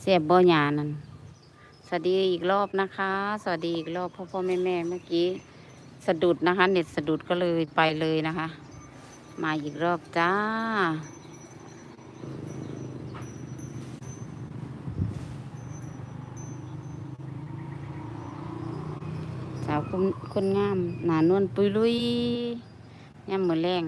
เสียบบ่หยานั่นสวัสดีอีกรอบนะคะ สวัสดีอีกรอบพ่อพ่อแม่แม่เมื่อกี้สะดุดนะคะ เน็ตสะดุดก็เลยไปเลยนะคะ มาอีกรอบจ้า สาวคนคนงาม หนานวลปุยลุยย่ำมือแรง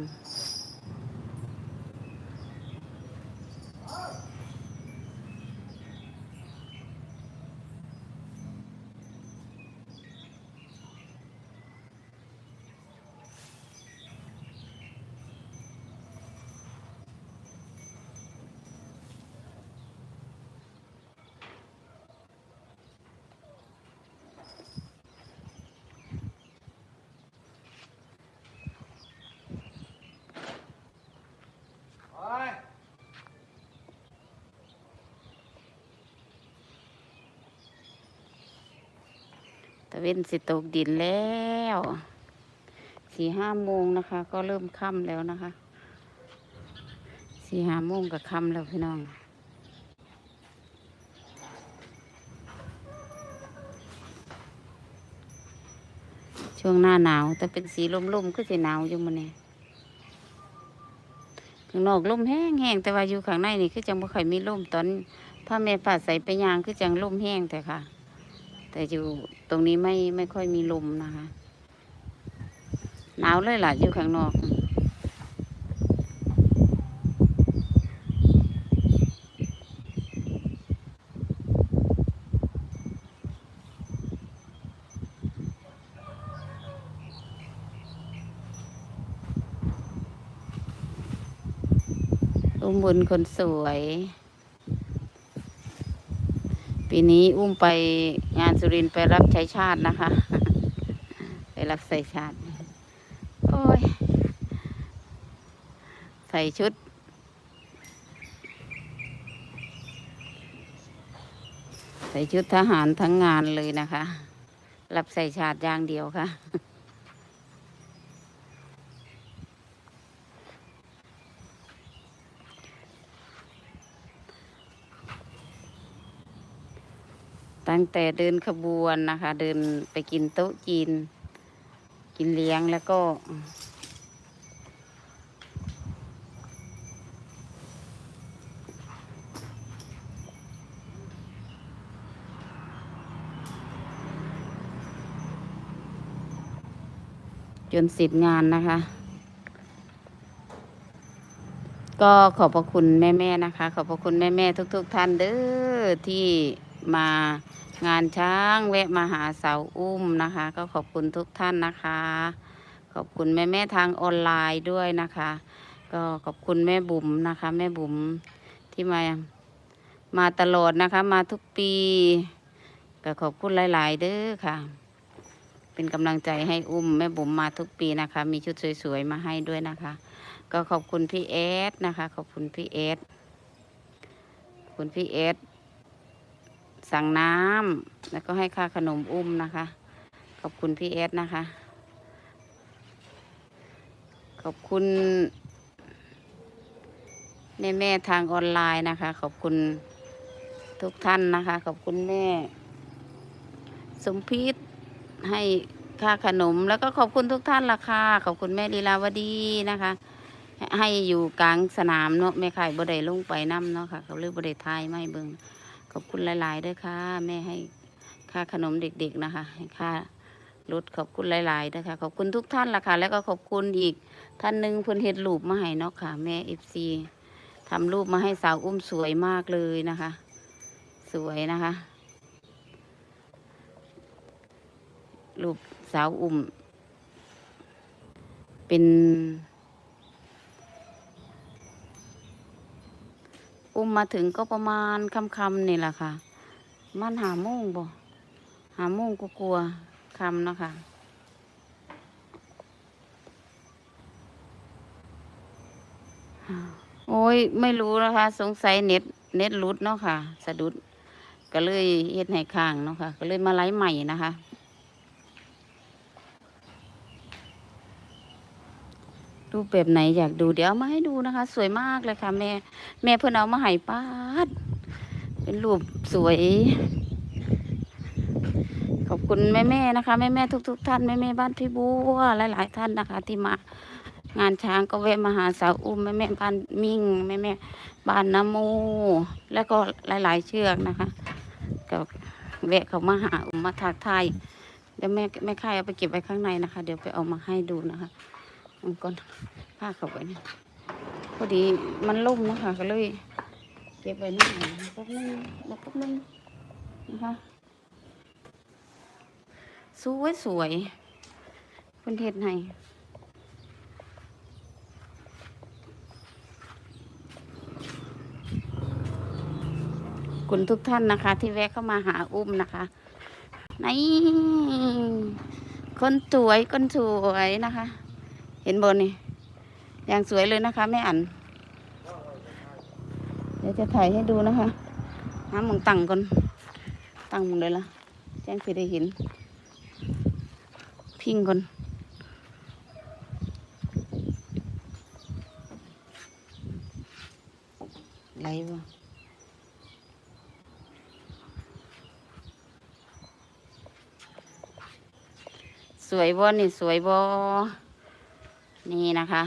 เว้นสิตกดินแล้วสี่ห้าโมงนะคะ ก็เริ่มค่ำแล้วนะคะสี่ห้าโมงกับค่ำแล้วพี่น้องช่วงหน้าหนาว แต่เป็นสีลมๆก็จะหนาวอยู่มันเนี่ยข้างนอกลมแห้งๆแต่ว่าอยู่ข้างในนี่คือจังบ่ค่อยมีลมตอนพ่อแม่ป่าใสไปยางคือจังลมแห้งแต่ค่ะ แต่อยู่ตรงนี้ไม่ไม่ค่อยมีลมนะคะ หนาวเลยล่ะอยู่ข้างนอกอุมบุญคนสวย ปีนี้อุ้มไปงานสุรินไปรับใช้ชาตินะคะ ไปรับใส่ชาติ โอ้ย ใส่ชุด ใส่ชุดทหารทั้งงานเลยนะคะ รับใส่ชาติอย่างเดียวค่ะ ตั้งแต่เดินขบวนนะคะ เดินไปกินโต๊ะจีน กินเลี้ยงแล้วก็ จนเสร็จงานนะคะ ก็ขอบพระคุณแม่ๆนะคะ ขอบพระคุณแม่ๆทุก ๆ ท่านเด้อที่ มางานช้างแวะมาหาเสาอุ้มนะคะ ก็ขอบคุณทุกท่านนะคะ ขอบคุณแม่ๆทางออนไลน์ด้วยนะคะ ก็ขอบคุณแม่บุ๋มนะคะ แม่บุ๋มที่มามาตลอดนะคะ มาทุกปี ก็ขอบคุณหลาย ๆ เด้อค่ะ เป็นกำลังใจให้อุ้มแม่บุ๋มมาทุกปีนะคะ มีชุดสวย ๆ มาให้ด้วยนะคะ ก็ขอบคุณพี่เอสนะคะ ขอบคุณพี่เอสขอบคุณพี่เอส สั่งน้ำแล้วก็ให้ค่าขนมอุ้มนะคะ ขอบคุณพี่เอสนะคะ ขอบคุณแม่แม่ทางออนไลน์นะคะ ขอบคุณทุกท่านนะคะ ขอบคุณแม่ สมพิษให้ค่าขนม แล้วก็ขอบคุณทุกท่านละค่ะ ขอบคุณแม่ลีลาวดีนะคะ ให้อยู่กลางสนามเนาะแม่ไข่บ่ได้ลงไปน้ำเนาะค่ะเขาเลือกบ่ได้ทายไม่เบิ่ง ขอบคุณหลาย ๆ ด้วยค่ะ แม่ให้ค่าขนมเด็ก ๆ นะคะให้ค่ารถขอบคุณหลายๆด้วยค่ะขอบคุณทุกท่านละค่ะ แล้วก็ขอบคุณอีกท่านหนึ่งเพิ่นเฮ็ดรูปมาให้เนาะค่ะ แม่เอฟซีทำรูปมาให้สาวอุ้มสวยมากเลยนะคะ สวยนะคะรูปสาวอุ้ม เป็น อุ้มมาถึงก็ประมาณค่ำๆนี่แหละค่ะ มันหาโมงบ่หาโมงก็กลัวๆค่ำนะคะโอ้ยไม่รู้นะคะ สงสัยเน็ตเน็ตหลุดเนาะค่ะ สะดุดก็เลยเฮ็ดให้ข้างเนาะค่ะ ก็เลยมาไลฟ์ใหม่นะคะ รูปแบบไหนอยากดูเดี๋ยวเอามาให้ดูนะคะ สวยมากเลยค่ะแม่แม่เพิ่นเอามาให้ป้าด เป็นรูปสวย ขอบคุณแม่ๆนะคะแม่ๆทุกๆท่านแม่ๆบ้านพี่บัวหลาย ๆ ท่านนะคะ ที่มางานช้างก็แวะมาหาสาวอุ้มแม่ๆบ้านมิ่งแม่ๆบ้านน้ำมูแล้วก็หลาย ๆ เชือกนะคะก็แวะเขามาหาอุ้มมาทักทายเดี๋ยวแม่แม่ค่ายเอาไปเก็บไว้ข้างในนะคะ เดี๋ยวไปเอามาให้ดูนะคะ มันก่อนผ้าเข้าไว้เนี่ยพอดีมันล่มนะคะก็เลยเก็บไว้หน่อยแป๊บนึงแล้วแป๊บนึงนะคะสวยสวยเพิ่นเฮ็ดให้คุณทุกท่านนะคะ ที่แวะเข้ามาหาอุ้มนะคะนี่คนสวยคนสวยนะคะ ห็นบนนี่อย่างสวยเลยนะคะแม่อันเดี๋ยวจะถ่ายให้ดูนะคะหาหมองตั้งก่อนตั้งมองเลยละแจ้งสิได้เห็น พิงก่อนไหลบ่สวยบ่นี่สวยบ่ นี่นะคะ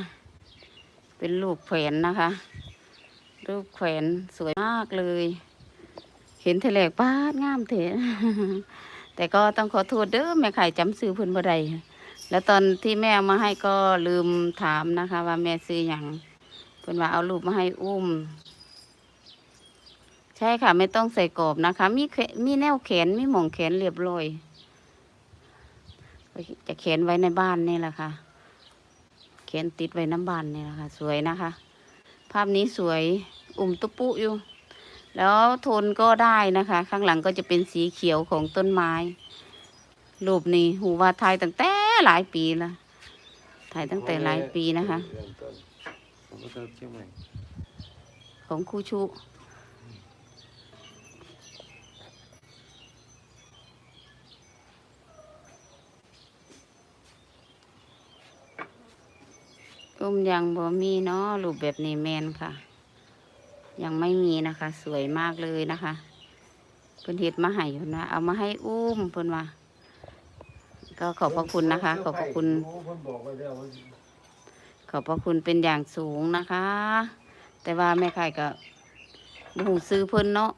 เป็นรูปแขวนนะคะ รูปแขวนสวยมากเลย เห็นเทแลกป้าดงามเถอะแต่ก็ต้องขอโทษเด้อแม่ไข่จำซื้อเพิ่นบ่ได้แล้วตอนที่แม่เอามาให้ก็ลืมถามนะคะ ว่าแม่ซื้อหยังเพิ่นว่าเอารูปมาให้อุ้ม ใช่ค่ะ ไม่ต้องใส่กรอบนะคะ มีแขมีแนวแขนมีหม่องแขนเรียบร้อยจะแขนไว้ในบ้านนี่แหละค่ะ ขนติดไว้น้ำบ้านนี่แหละค่ะสวยนะคะ ภาพนี้สวยอุ่มตุปุอยู่ แล้วโทนก็ได้นะคะ ข้างหลังก็จะเป็นสีเขียวของต้นไม้รูปนี้หูว่าถ่ายตั้งแต่หลายปีละถ่ายตั้งแต่หลายปีนะคะผมก็เติมเชียงใหม่ของครูชุ อุ้มยังบ่มีเนาะรูปแบบนี้แมนค่ะ ยังไม่มีนะคะ สวยมากเลยนะคะเพิ่นเฮ็ดมาให้อยู่นะเอามาให้อุ้มเพิ่นว่าก็ขอบพระคุณนะคะ ขอบพระคุณ ขอบพระคุณเป็นอย่างสูงนะคะ แต่ว่าแม่ไข่ก็บหูซื้อเพิ่นเนาะ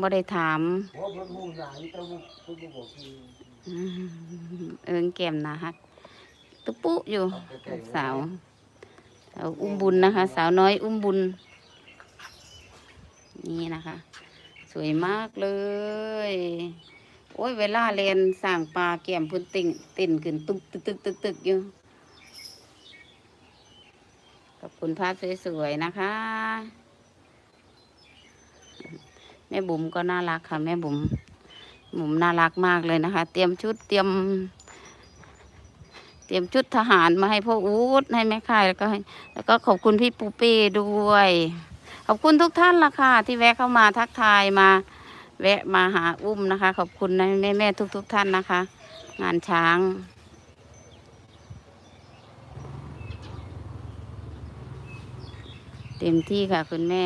บ่ได้ถามเพราะเพิ่นมุ่งหนานี่ต้องเพิ่นบอกคืออืมเอิงแก้มนะฮักตุ๊ปุ๊อยู่ลูกสาว สาวอุ้มบุญนะคะ สาวน้อยอุ้มบุญ นี่นะคะ สวยมากเลย โอ้ยเวลาเรียนสั่งปลาแก้มพื้นติ่งติ่นขึ้นตึกตึกตึกตึกตึกอยู่ขอบคุณภาพสวยๆนะคะ แม่บุ๋มก็น่ารักค่ะ แม่บุ๋มบุ๋มน่ารักมากเลยนะคะ เตรียมชุดเตรียม รียมชุดทหารมาให้พ่ออูดให้แม่ค่ายแล้วก็แล้วก็ขอบคุณพี่ปูเป้ด้วย ขอบคุณทุกท่านละค่ะ ที่แวะเข้ามาทักทายมา แวะมาหาอุ้มนะคะ ขอบคุณนะแม่แม่ๆทุกๆท่านนะคะ งานช้างเต็มที่ค่ะคุณแม่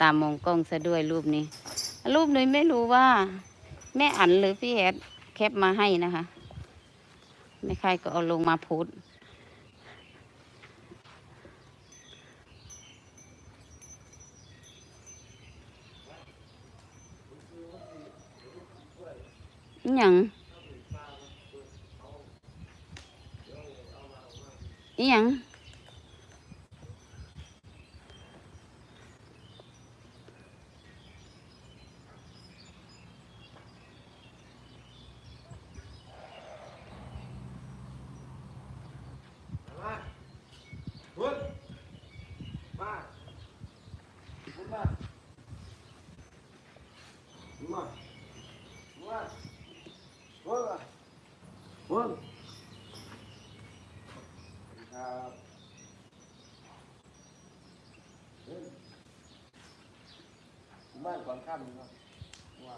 ตามมองกล้องซะด้วยรูปนี้ รูปนี้ไม่รู้ว่า แม่อันหรือพี่แอดแคปมาให้นะคะไม่ใครก็เอาลงมาโพสต์อิหยังอิหยัง ก่อนข้ามครับว่า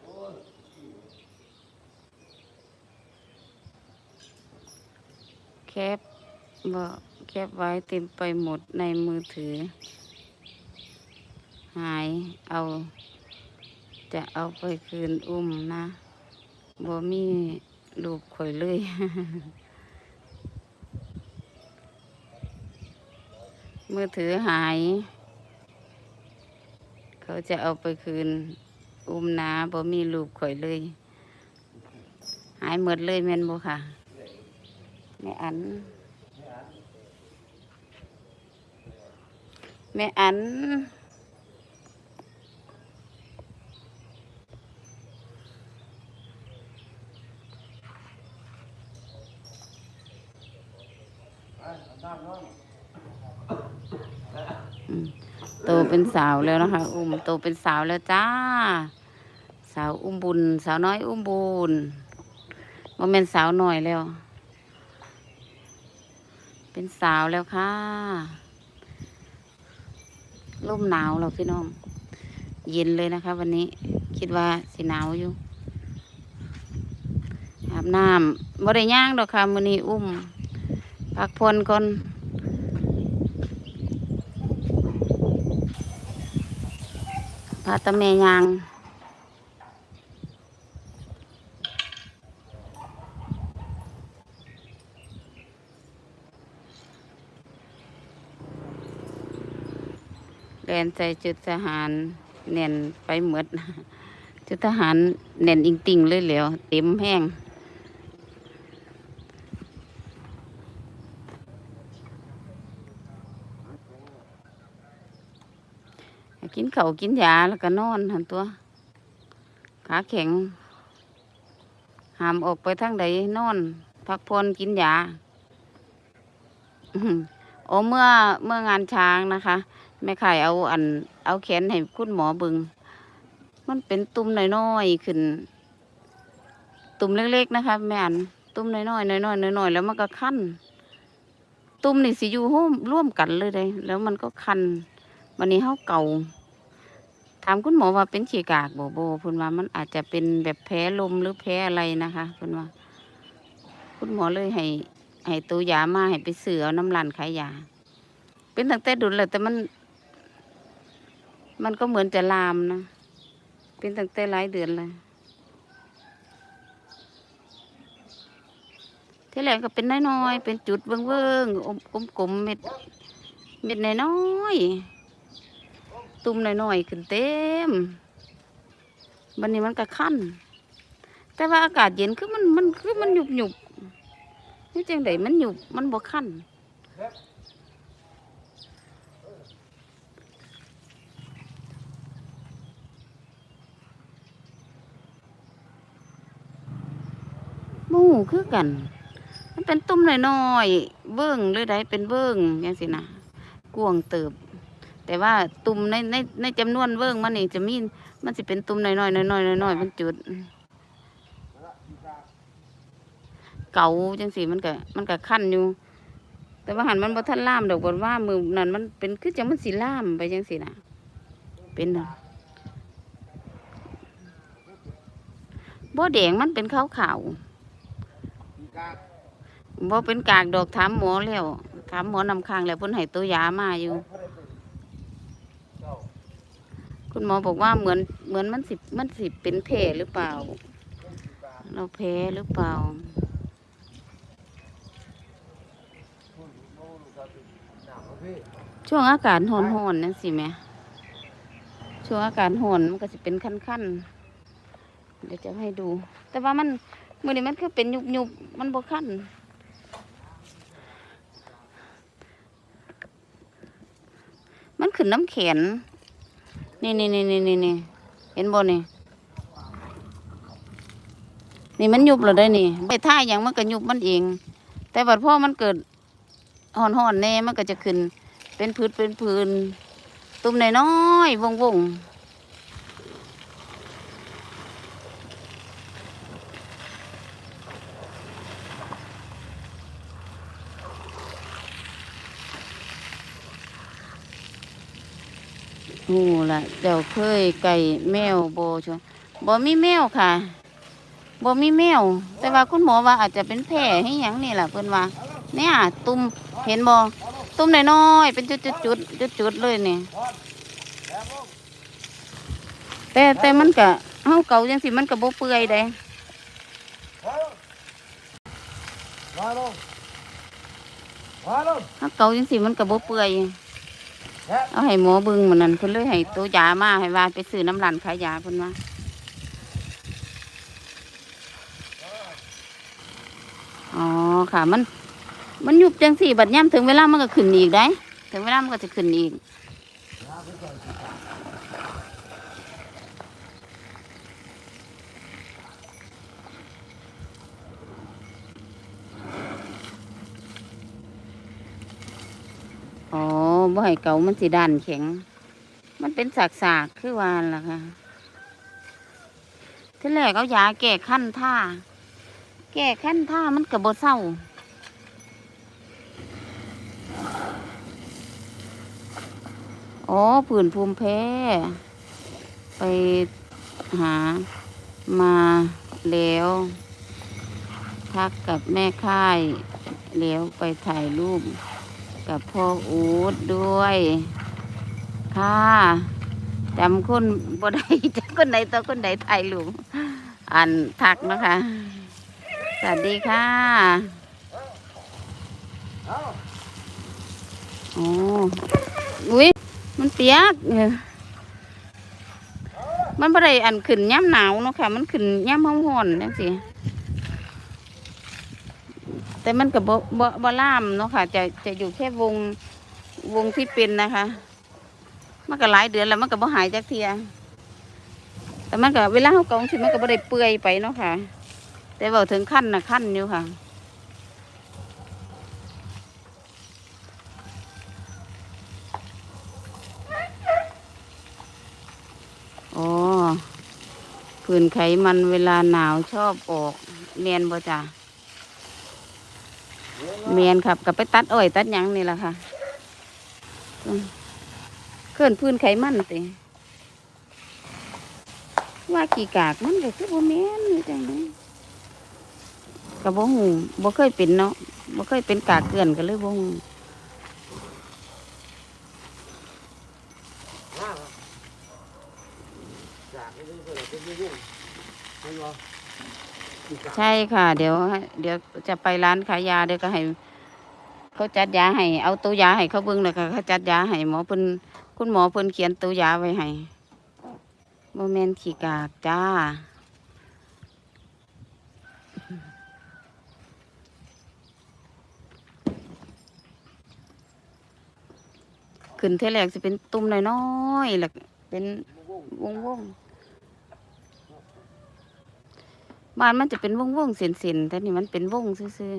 โอ้แคปบอแคปไว้เต็มไปหมดในมือถือ หายเอา จะเอาไปคืนอุ้มนะบ่มีรูปข่อยเลย มือถือหาย เขาจะเอาไปคืน อุ้มนาบ่มีลูกข่อยเลย หายหมดเลยแม่นบ่ค่ะแม่อัน แม่อันน้ำน้อง โตเป็นสาวแล้วนะคะ อุ้มโตเป็นสาวแล้วจ้า สาวอุ้มบุญ สาวน้อยอุ้มบุญโมเมนสาวหน่อยแล้ว เป็นสาวแล้วค่ะร่มหนาวเราพี่น้อง เย็นเลยนะคะ วันนี้คิดว่าสิหนาวอยู่อาบน้ำบ่ได้ย่างดอกค่ะมื้อนี้อุ้มพักผ่อนก่อน พาตะเมยางแลนใส่จุดทหารเน่นไปหมดจุดทหารเน่นอิงติงเลยแหล้วเต็มแห้งกิน เขากินยาแล้วก็นอนหันตัว ขาแข็ง หามออกไปทางใดนอน พักผ่อนกินยาอ๋อหือโอ้เมื่อเมื่องานช้างนะคะแม่ไข่เอาอัน เอาแขนให้คุณหมอบึง มันเป็นตุ่มน้อยๆขึ้น ตุ่มเล็กๆนะคะแม่อันตุ่มน้อยๆน้อยๆน้อยๆแล้วมันก็คันตุ่มนี่สิอยู่ร่วมร่วมกันเลยเลยแล้วมันก็คันวันนี้เฮาเก่า ถามคุณหมอว่าเป็นฉีกากบ่โบเพิ่นว่ามันอาจจะเป็นแบบแพ้ลมหรือแพ้อะไรนะคะเพิ่นว่า คุณหมอเลยให้ให้ตัวยามาให้ไปซื้อเอาน้ำร้านขายยา เป็นตั้งแต่ดุนแล้วแต่มัน มันก็เหมือนจะลามนะ เป็นตั้งแต่หลายเดือนเลยที่แรกก็เป็นน้อยๆเป็นจุดเวิ้งๆอมกลมๆเม็ดเม็ดน้อยๆ ตุ่มหน้อยๆขึ้นเต็มบันนี้มันก็คันแต่ว่าอากาศเย็นคือมันมันคือมันหยุบหยุบนี่จังไดมันหยุบมันบ่คันมูคือกัน มันเป็นตุ่มหน้อยๆเบิ้งหรือใดเป็นเบิ้งจังสินะกวงเติบ แต่ว่าตุ่มในในในจำนวนเบิ้งมันนี่จะมีมันสิเป็นตุ่มน้อยๆน้อยๆน้อยๆเป็นจุด เก่าจังสีมันก็มันก็คันอยู่ แต่ว่าหันมันบ่ทันล่ามดอกบนว่ามือนั่นมันเป็นคือจังมันสิล่ามไปจังสีนะเป็นน่ะบ่แดงมันเป็นขาวขาวอีกาๆบ่เป็นกากดอกถามหมอแล้วถามหมอนำข้างแล้วเพิ่นให้ตัวยามาอยู่ เจ้า คุณหมอบอกว่าเหมือนเหมือนมันสิมันสิเป็นแผลหรือเปล่า เราแพ้หรือเปล่า ช่วงอากาศร้อนๆนนั่นสิแม่ช่วงอากาศร้อนมันก็สิเป็นขั้นๆเดี๋ยวจะให้ดู แต่ว่ามันมือนี้มันคือเป็นยุบๆมันบ่ขั้นมันขึ้นน้ำแข็ง นี่นี่นี่นี่นี่นี่เห็นบ่นี่นี่มันยุบเล้วได้นี่ไปท่าอย่างมันก็ยุบมันเอง แต่บัดพ่อมันเกิดห่อนๆแน่มันก็จะขึ้น เป็นพืชเป็นพืนตุ่มน้อยๆวงวงๆหู ละเดี๋ยวเคยไก่แมวโบชัวบ่มีแมวค่ะบ่มีแมว แต่ว่าคุณหมอว่าอาจจะเป็นแผลให้หยังนี่แหละเพิ่อนว่า เนี่ยตุ่มเห็นบ่ตุ่มน้อยๆเป็นจุดๆๆจุดๆเลยนี่พอดแต่แต่มันก็เฮาเก่าจังสิมันก็บ่เปื่อยเด้มาลงมาลงเฮาเก่าจังสิมันก็บ่เปื่อย เอาให้หมอเบิ่งมันนั่นเพิ่นเลยให้ตัวยามาให้ว่าไปซื้อน้ำรันขายยาเพิ่นว่าอ๋อค่ะมัน มันยุบจังสี่บัดย่ำถึงเวลามันก็ขึ้นอีกได้ ถึงเวลามันก็จะขึ้นอีก อ๋อ บ่ให้เก่ามันสิด้านแข็ง มันเป็นสากสากๆคือวานล่ะค่ะที่แรกเอายาแก้ขั้นท่า แก้ขั้นท่ามันก็บ่เศร้าอ๋อผื่นภูมิแพ้ ไปหามาแล้ว ทักกับแม่ค่าย แล้วไปถ่ายรูป กับพ่ออูดด้วย ค่ะจำคนบ่ได้จำคนใดต่อคนใดถ่ายรูปอ่านทักนะคะ สวัสดีค่ะเอาอ๋ออุ้ยมันเปียกเออมันบ่ได้อันขึ้นย่ำหนาวเนาะค่ะ มันขึ้นย่ำร้องหอนๆจังซี่ แต่มันก็บ่บ่บ่ล่ามเนาะค่ะ จะจะอยู่แค่วงวงที่เป็นนะคะ มันก็หลายเดือนแล้วมันก็บ่หายจากเทีย แต่มันก็เวลาเฮากองสิมันก็บ่ได้เปื่อยไปเนาะค่ะ แต่เว้าถึงขั้นน่ะขั้นอยู่ค่ะอ๋อผื่นไขมันเวลาหนาวชอบออกเมียนบ่จ้ะ เมียนครับกับไปตัดอ้อยตัดยังนี่แหละค่ะเคลื่อนพื้นไขมันติว่ากี่กากมันก็คือบ่แม่นนี่จังได๋ก็บ่ฮู้บ่เคยเป็นเนาะบ่เคยเป็นกากเกลื่อนกันเลยเป็นยุ่งๆเป็นบ่ ใช่ค่ะ เดี๋ยวเดี๋ยวจะไปร้านขายยาเดี๋ยวก็ให้เขาจัดยาให้เอาตัวยาให้เขาเบิ่งแล้วก็เขาจัดยาให้หมอเพิ่นคุณหมอเพิ่นเขียนตัวยาไว้ให้บ่แม่นขี้กากจ้าขึ้นเท่าแรกสิเป็นตุ่มน้อยๆแล้วก็เป็นวงวงๆ บ้านมันจะเป็นวงวงเส้นเส้นแต่นี่มันเป็นวงซื่อ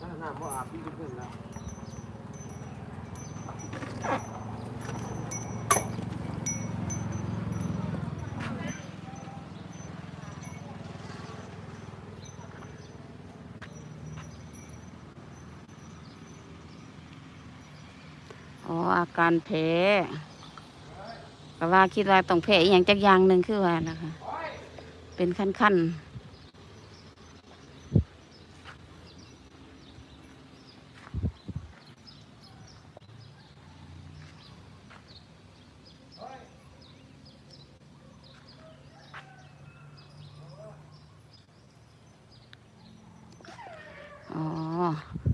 น้ำน้ำบ่อาบพี่ขึ้นแล้ว ๆอ๋ออา การแพ้ก็ว่าคิดว่าต้องแพ้อย่างจักอย่างหนึ่งคือว่านะคะ เป็นขั้นๆอ๋อเห็นพี่ป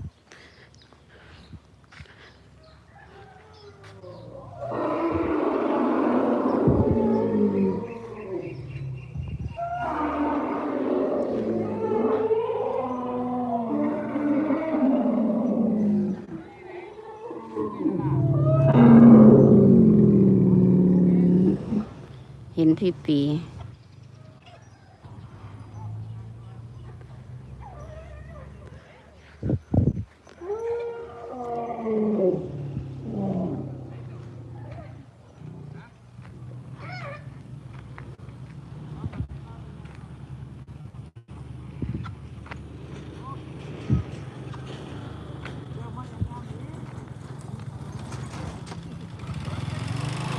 ีเอ pipì.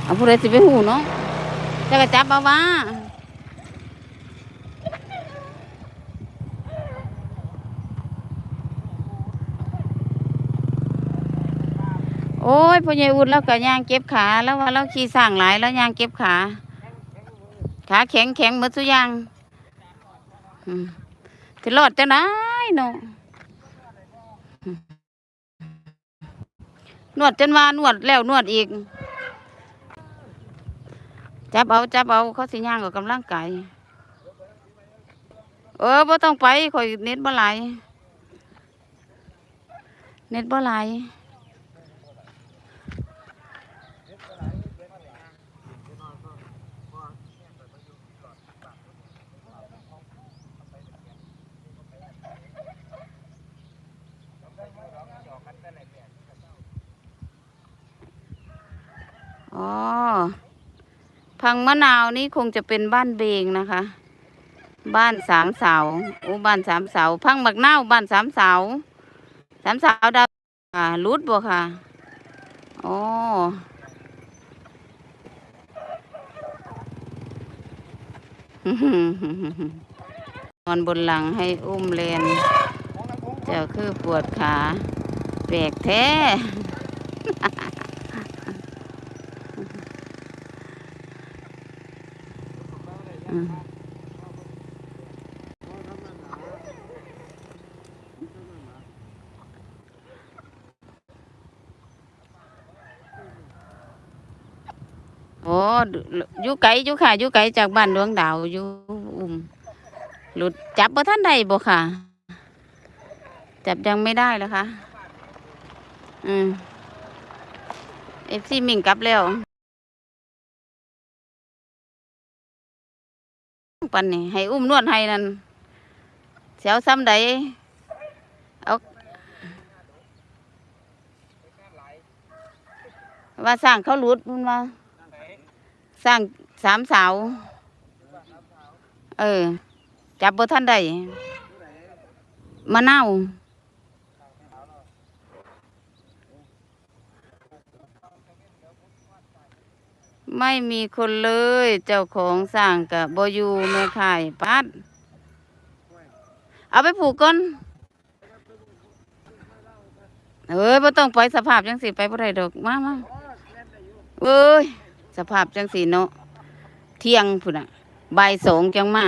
Apurete per uno? จะกระจับเอาว่าโอ้ยพ่อใหญ่อุ่นแล้วก็ยางเก็บขา แล้วว่าเราขี่สร้างหลายแล้วยางเก็บขา ขาแข็งแข็งหมดทุยางอืมจะรอดจะได้เนาะนวดจนว่านวดแล้วนวดอีก จับเอาจับเอาเขาสิย่างกับกำลังไก่เออบ่ต้องไปข่อยเน็ตบ่ไหลเน็ตบ่ไหลายอ๋อ พังมะนาวนี่คงจะเป็นบ้านเบงนะคะ บ้านสามเสาโอ้บ้านสามเสาพังบักนาวบ้านสามเสาสามเสาดาวอ่ารุดบ่ค่ะโอ้นอนบนหลังให้อุ้มเลนเจ้าคือปวดขาแปลกแท้ อืม โอ้อยู่ไกลอยู่ค่ะอยู่ไกลจากบ้านดวงดาวอยู่อุ้มหลุดจับบ่ท่านใดบ่ค่ะ จับยังไม่ได้แล้วค่ะ อืมเอฟซีมิงกลับแล้ว ปันนี่ให้อุ้มนวดให้นั่นเสียวซ้ำใดเอาว่าสร้างเขาหลุดมันว่าสร้างสามเสาเออ จับบ่ท่านใดมะนาว ไม่มีคนเลย เจ้าของสร้างกับบอยูแม่ข่ายปัด เอาไปผูกก่อนเอ้ยบ่ต้องปล่อยสภาพจังสิไปบ่ได้ดอกมามาเอ้ย สภาพจังสิเนาะเที่ยงพุ่นน่ะบ่ายสองจังมา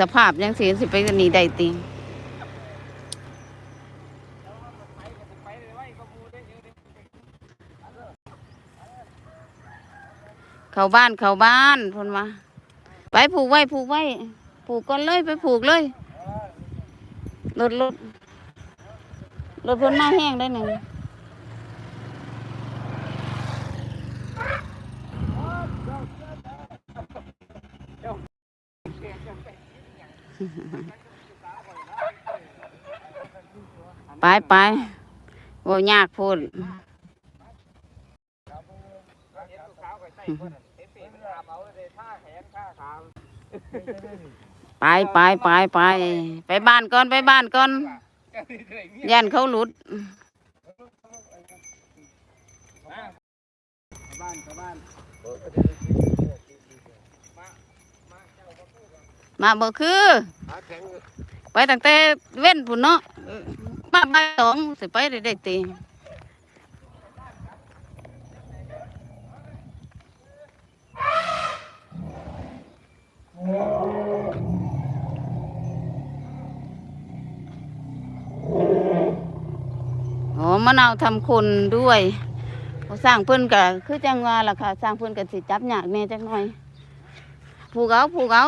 สภาพจังสิสิไปหนีได้ติง เขาบ้านเขาบ้านพ่นมาไปผูกไว้ผูกไว้ ผูกก่อนเลยไปผูกเลยรถรถรถพ้นมาแห้งได้หนึ่งไปไปโว่ายากพูด ไปไปไปไปไปบ้านก่อนไปบ้านก่อนยันเขาหลุดบ้านบ้านมาบ่คือ ไปตั้งแต่เว้นพุ่นเนาะมาบ่ายสองสิไปได้ตี อ๋อมะนาวทำคนด้วยเขาสร้างเพื่อนกับคือจังว่าล่ะค่ะ สร้างเพื่อนกันสิจับหยากแน่จังหน่อยผูกเอาผูกเอา